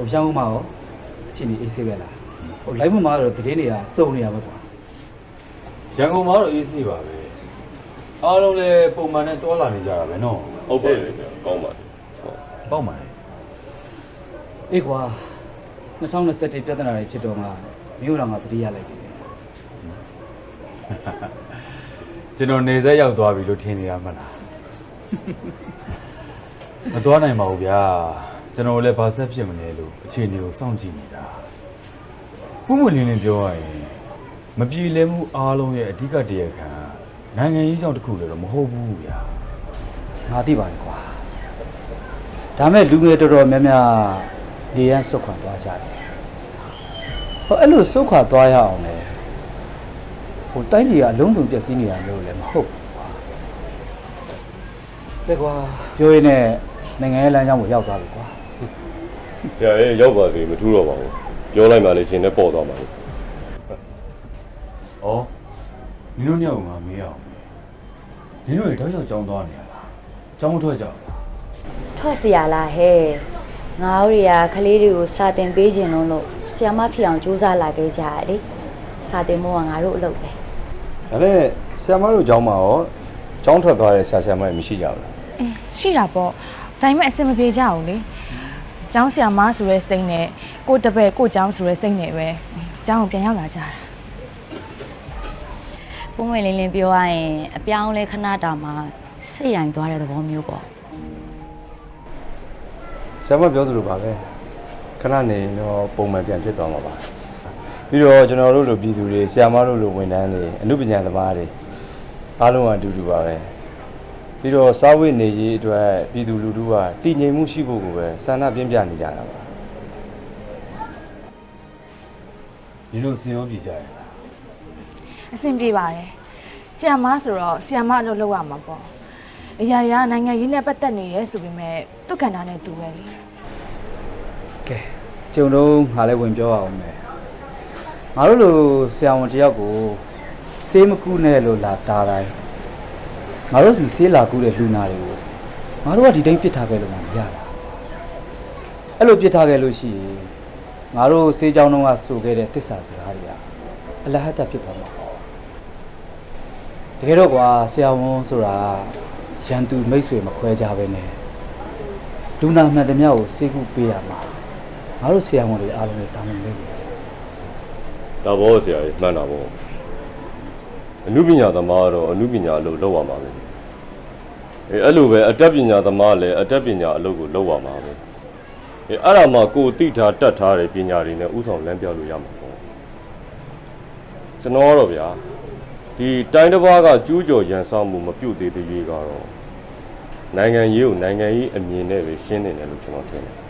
ဟိုရှမ်းဦးမှာရောအချိန်ကြီးအေးဆေးပဲလားဟို live မှာတော့တည်င်းတွေကစုံနေရပဲကွာရန်ကုန်မှာတော့အေးဆေးပါပဲအားလုံးလည်းပုံမှန်နဲ့တွာလာနေကြတာပဲနော်ဟုတ်ပါတယ်ဆရာကောင်းပါတယ်ဟုတ်ပေါ့မှာလေအေးကွာ2021ပြဿနာတွေဖြစ်တော့မှမြို့တော်မှာတတိယလိုက်တယ်ကျွန်တော်နေဆက်ရောက်သွားပြီလို့ထင်နေတာမဟုတ်လားမသွားနိုင်ပါဘူးဗျာ ကျွန်တော်လည်းဘာဆက်ဖြစ်မလဲလို့အခြေအနေကိုစောင့်ကြည့်နေတာပုံမှန်လင်းလင်းပြောရရင်မပြေလည်မှုအားလုံးရဲ့အဓိကတရားခံနိုင်ငံရေးကြောင့်တစ်ခုလည်းတော့မဟုတ်ဘူးဗျာငါသိပါတယ်ကွာဒါမဲ့လူငယ်တော်တော်များများနေရန်စွတ်ခွာသွားကြတယ်ဟိုအဲ့လိုစွတ်ခွာသွားရအောင်လေဟိုတိုင်းပြည်ကအလုံးစုံပြည့်စည်နေတာလို့လည်းမဟုတ်ဘူးကွာတဲ့ကွာပြောရင်းနဲ့နိုင်ငံရေးလမ်းကြောင်းကိုရောက်သွားပြီကွာ ဆရာရဲ့ရောက်ပါစေမထူးတော့ပါဘူးပြောလိုက်မှလည်းရှင်နဲ့ပေါ့သွားပါဘူး ။ဩနင်တို့ညောင်ငါမေးအောင်မေး။နင်တို့တွေတောက်လျှောက်ကြောင်းသွားနေရလား။ကြောင်းမထွက်ကြဘူးလား ထွက်เสียလားဟဲ့ငါတို့တွေကကလေးတွေကိုစာတင်ပေးခြင်းလုံးလို့ဆီယမဖြစ်အောင်စူးစမ်းလာခဲ့ကြရတယ်စာတင်မို့ကငါတို့အလုပ်ပဲ ဒါနဲ့ဆရာမတို့ကျောင်းမှာရောကျောင်းထွက်သွားတဲ့ဆရာဆရာမတွေမရှိကြဘူးလား အင်းရှိတာပေါ့ဒါပေမဲ့အဆင်မပြေကြဘူးလေ ကျောင်းဆရာမဆိုရဲစိတ်နဲ့ကိုတပည့်ကိုကျောင်းဆိုရဲစိတ်နဲ့ပဲကျောင်းကိုပြန်ရောက်လာကြတာပုံမှန်လင်းလင်းပြောရရင်အပြောင်းလဲခဏတာမှစိတ်ရိုင်သွားတဲ့သဘောမျိုးပေါ့ဆရာမပြောသလိုပါပဲခဏနေတော့ပုံမှန်ပြန်ဖြစ်သွားမှာပါပြီးတော့ကျွန်တော်တို့လိုပြည်သူတွေဆရာမတို့လိုဝန်ထမ်းတွေအမှုပညာသမားတွေအားလုံးကအတူတူပါပဲ ပြီးတော့စာဝတ်နေရေးအတွက်ပြည်သူလူထုကတည်ငြိမ်မှုရှိဖို့ကိုပဲဆန္ဒပြင်းပြနေကြတာပါ။နင်တို့စင်ရောပြည်ကြရလားအဆင်ပြေပါတယ်ဆရာမဆိုတော့ဆရာမအလုပ်လုပ်ရမှာပေါ့အရာရာနိုင်ငံရေးနဲ့ပတ်သက်နေရဲဆိုပေမဲ့သူ့ကဏ္ဍနဲ့သူပဲလေကဲကျုံတော့ငါလည်းဝင်ပြောအောင်မယ်ငါတို့လိုဆရာဝန်တယောက်ကိုဆေးမကူနဲ့လို့လာတာတိုင်း ငါတို့စီဆေးလာကူတဲ့လူနာတွေကိုငါတို့ကဒီတိုင်းပြစ်ထားခဲ့လို့မရတာအဲ့လိုပြစ်ထားခဲ့လို့ရှိရင်ငါတို့ဆေးကြောင်းတော့ကဆိုခဲ့တဲ့တစ္ဆာစကားတွေကအလဟတ်တဖြစ်သွားမှာပေါ့တကယ်တော့ကွာဆရာဝန်ဆိုတာရန်သူမိတ်ဆွေမခွဲကြပဲနဲ့လူနာမှန်သမျှကိုဆေးကူပေးရမှာငါတို့ဆရာဝန်တွေအားလုံးလည်းတာဝန်လေးတွေဒါဘောဆရာကြီးမှန်တာပေါ့ အနုပညာသမားကတော့အနုပညာအလုပ်လုပ်ရမှာပဲအဲအဲ့လိုပဲအတတ်ပညာသမားလည်းအတတ်ပညာအလုပ်ကိုလုပ်ရမှာပဲအဲအဲ့ဒါမှကိုယ်သိထားတတ်ထားတဲ့ပညာတွေနဲ့ဥဆောင်လမ်းပြလို့ရမှာပေါ့ကျွန်တော်ကတော့ဗျာဒီတိုင်းတစ်ပါးကကျူးကျော်ရန်ဆောင်မှုမပြုတ်သေးသေးရေးကတော့နိုင်ငံရေးကိုနိုင်ငံရေးအမြင်နဲ့ပဲရှင်းနေတယ်လို့ကျွန်တော်ထင်တယ်